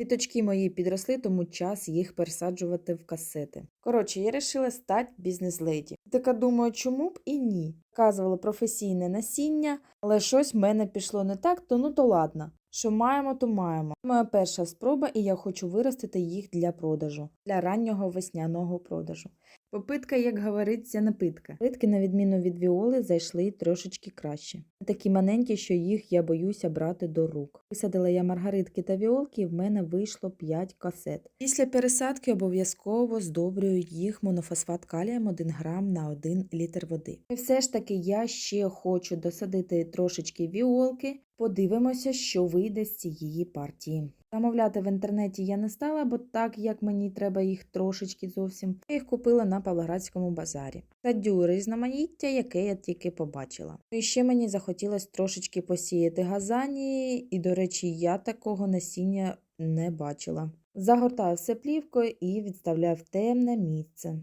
Квіточки мої підросли, тому час їх пересаджувати в касети. Коротше, я вирішила стати бізнес-леді. Така думаю, чому б і ні. Показувала професійне насіння, але щось в мене пішло не так, то ну то ладно. Що маємо, то маємо. Моя перша спроба, і я хочу виростити їх для продажу, для раннього весняного продажу. Попитка, як говориться, напитка. Ритки, на відміну від віоли, зайшли трошечки краще. Такі маленькі, що їх я боюся брати до рук. Висадила я маргаритки та віолки, і в мене вийшло 5 касет. Після пересадки обов'язково здобрюю їх монофосфат калієм 1 грам на 1 літр води. І все ж таки я ще хочу досадити трошечки віолки. Подивимося, що вийде з цієї партії. Замовляти в інтернеті я не стала, бо так як мені треба їх трошечки зовсім, я їх купила на Павлоградському базарі. Садю різноманіття, яке я тільки побачила. І ще мені захотілося трошечки посіяти газанії, і, до речі, я такого насіння не бачила. Загортаю все плівкою і відставляю в темне місце.